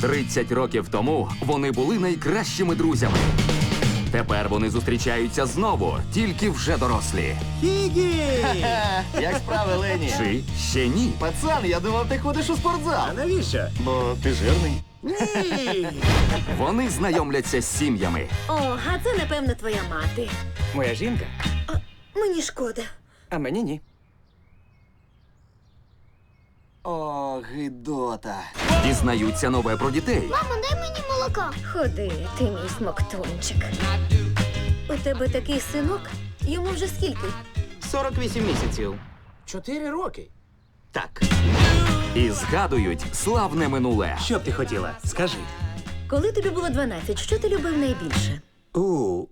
30 років тому вони були найкращими друзями. Тепер вони зустрічаються знову, тільки вже дорослі. Фігі! Як справи, Лені? Чи ще ні? Пацан, я думав, ти ходиш у спортзал. А навіщо? Бо ти жирний. Ні! Вони знайомляться з сім'ями. О, а це, напевно, твоя мати. Моя жінка, Мені шкода. а мені ні. О, гидота. Дізнаються нове про дітей. Мамо, дай мені молока. Ходи, ти мій смоктунчик. У тебе такий синок? Йому вже скільки? 48 місяців. Чотири роки. Так. І згадують славне минуле. Що б ти хотіла? Скажи. Коли тобі було 12, що ти любив найбільше? У,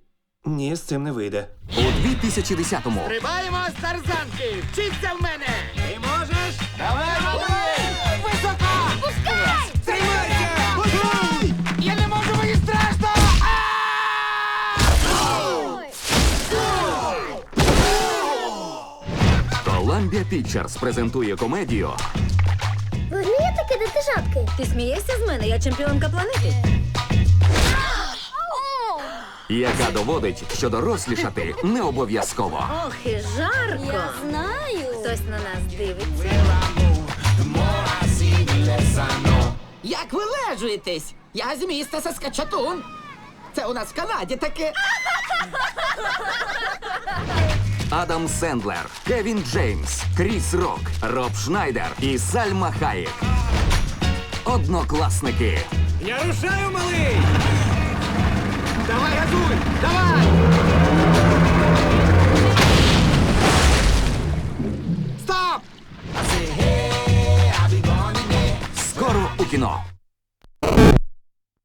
ні, з цим не вийде. У 2010-му Стрибаємо з тарзанки! Вчиться в мене! Columbia Pictures презентує комедію, Ви вмієте кидати жабки? Ти смієшся з мене? Я чемпіонка планети. яка доводить, що дорослішати не обов'язково. Ох, і жарко. Я знаю. Хтось на нас дивиться. Як ви лежуєтесь? Я з міста Саскачатун. Це у нас в Канаді таке. Адам Сендлер, Кевін Джеймс, Кріс Рок, Роб Шнайдер і Сальма Хаєк. Однокласники. Я рушаю, малий! Давай, газуй! Давай! Стоп! Скоро у кіно.